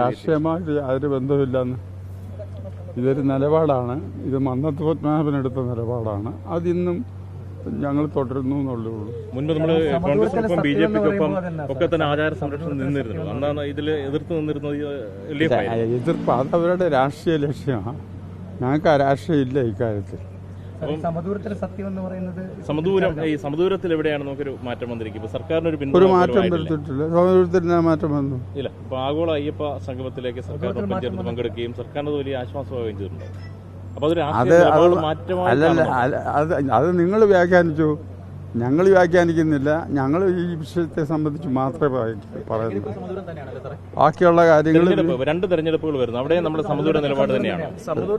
രാഷ്ട്രീയമായിട്ട് യാതൊരു ബന്ധമില്ലെന്ന് ഇതൊരു നിലപാടാണ്. ഇത് മന്നത്ത് പത്മനാഭൻ എടുത്ത നിലപാടാണ്. അതിന്നും ഞങ്ങൾ തുടരുന്നു എന്നുള്ളേ ഉള്ളൂ. മുൻപ് നമ്മൾ കോൺഗ്രസിനൊപ്പം ബി ജെ പിക്കൊപ്പം ഒക്കെ തന്നെ ആചാര സംരക്ഷണം നിന്നിരുന്നു. അന്നാണ് ഇതിൽ എതിർത്ത് നിന്നിരുന്നത് എതിർപ്പ് അത് അവരുടെ രാഷ്ട്രീയ ലക്ഷ്യമാണ്. ഞങ്ങൾക്ക് ആ രാഷ്ട്രീയം ഇല്ല ഇക്കാര്യത്തിൽ സമദൂരത്തിലെ സത്യം എന്ന് പറയുന്നത് സമദൂരം ഈ സമദൂരത്തിൽ എവിടെയാണ് നമുക്കൊരു മാറ്റം വന്നിരിക്കും ഇപ്പൊ സർക്കാരിന് ഒരു ഒരു പിന്തുണ മാറ്റം. വരുത്തിയിട്ടില്ല. സ്വാതന്ത്ര്യത്തിന് മാറ്റം വന്നു. ഇല്ല ഇപ്പൊ ആഗോള അയ്യപ്പ സംഗമത്തിലേക്ക് സർക്കാർ ചേർന്ന് പങ്കെടുക്കുകയും സർക്കാരിന് അത് വലിയ ആശ്വാസമാവുകയും ചെയ്തിട്ടുണ്ട് അപ്പൊ അത് അത് രാഷ്ട്രീയ അത് നിലപാട് മാറ്റമായി അല്ല, അത് അത് നിങ്ങൾ വ്യാഖ്യാനിച്ചു. ഞങ്ങൾ വ്യാഖ്യാനിക്കുന്നില്ല. ഞങ്ങൾ ഈ വിഷയത്തെ സംബന്ധിച്ച് മാത്രമേ പറയ- പറയുന്നു ബാക്കിയുള്ള കാര്യങ്ങൾ രണ്ട് തെരഞ്ഞെടുപ്പുകൾ വരുന്നു. അവിടെ നമ്മുടെ സമദൂര നിലപാട് തന്നെയാണ്.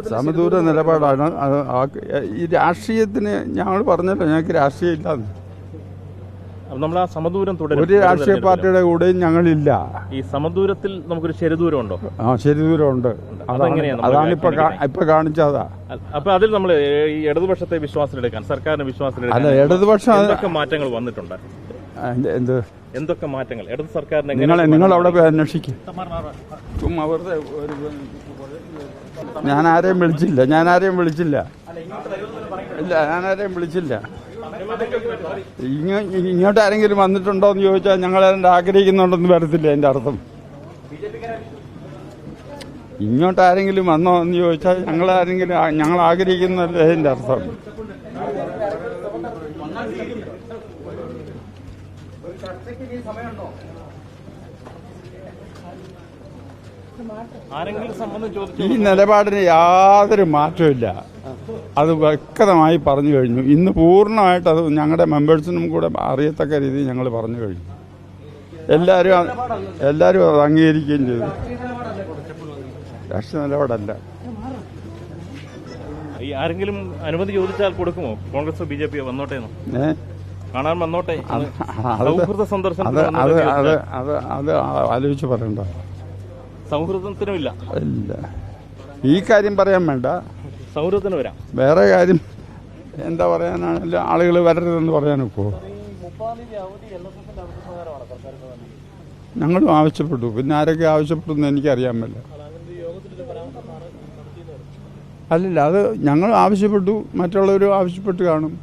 സമദൂര നിലപാടാണ്. ആ- ഈ രാഷ്ട്രീയത്തിന് ഞങ്ങൾ പറഞ്ഞല്ലോ ഞങ്ങൾക്ക് രാഷ്ട്രീയം ഇല്ലാന്ന് നമ്മൾ ആ സമദൂരം തുടരും. ഒരു രാഷ്ട്രീയ പാർട്ടിയുടെ കൂടെയും ഞങ്ങളില്ല. ഈ സമദൂരത്തിൽ നമുക്കൊരു ശരിദൂരം ഉണ്ടോ ആ ചെറുദൂരം ഉണ്ട്. അതാണ് നമ്മൾ അതാണ് ഇപ്പൊ ഇപ്പൊ കാണിച്ചതാ. അപ്പൊ അതിൽ നമ്മൾ ഈ ഇടതുപക്ഷത്തെ വിശ്വാസത്തിലെടുക്കാൻ സർക്കാരിന് അല്ല വിശ്വാസത്തിലെടുക്കാൻ ഇടതുപക്ഷം അതൊക്കെ എന്തൊക്കെ മാറ്റങ്ങൾ വന്നിട്ടുണ്ട്? എന്ത്- എന്ത്? എന്തൊക്കെ മാറ്റങ്ങൾ? ഇടത് സർക്കാരിന്റെ നിങ്ങൾ എങ്ങനെ നിങ്ങൾ അവിടെ പോയി അന്വേഷിക്കും. ഞാൻ ആരെയും വിളിച്ചില്ല ഞാൻ ആരെയും വിളിച്ചില്ല. ഇല്ല ഞാൻ ആരെയും വിളിച്ചില്ല. ഇങ്ങോട്ട് ആരെങ്കിലും വന്നിട്ടുണ്ടോ എന്ന് ചോദിച്ചാൽ ഞങ്ങൾ അതിന്റെ ആഗ്രഹിക്കുന്നുണ്ടെന്ന് വരത്തില്ല എന്റെ അർത്ഥം. ഇങ്ങോട്ട് ആരെങ്കിലും വന്നോ എന്ന് ചോദിച്ചാൽ ഞങ്ങൾ ആരെങ്കിലും ഞങ്ങൾ ആഗ്രഹിക്കുന്നല്ലേ അതിന്റെ അർത്ഥം. ഈ നിലപാടിന് യാതൊരു മാറ്റമില്ല അത് വ്യക്തമായി പറഞ്ഞു കഴിഞ്ഞു. ഇന്ന് പൂർണമായിട്ട് അത് ഞങ്ങളുടെ മെമ്പേഴ്സിനും കൂടെ അറിയത്തക്ക രീതിയിൽ ഞങ്ങൾ പറഞ്ഞു കഴിഞ്ഞു. എല്ലാവരും എല്ലാവരും അത് അംഗീകരിക്കുകയും ചെയ്തു. രാഷ്ട്രീയ നിലപാടല്ല. ഈ ആരെങ്കിലും അനുമതി ചോദിച്ചാൽ കൊടുക്കുമോ? കോൺഗ്രസ് ബി ജെ പി വന്നോട്ടെ കാണാൻ വന്നോട്ടെ സൗഹൃദ സന്ദർശനം അത് അത് അത് അത് ആലോചിച്ച് പറയണ്ട. സൗഹൃദത്തിനും ഇല്ല ഇല്ല. ഈ കാര്യം പറയാൻ വേണ്ട. സൗഹൃദത്തിന് വരാം. വേറെ കാര്യം എന്താ പറയാനാണ് ആളുകൾ വരരുതെന്ന് പറയാനൊക്കോ? ഞങ്ങളും ആവശ്യപ്പെട്ടു. പിന്നെ ആരൊക്കെ ആവശ്യപ്പെട്ടു എനിക്ക് എനിക്കറിയാൻ പറ്റില്ല അല്ലല്ല അത് ഞങ്ങൾ ആവശ്യപ്പെട്ടു മറ്റുള്ളവരും ആവശ്യപ്പെട്ട് കാണും.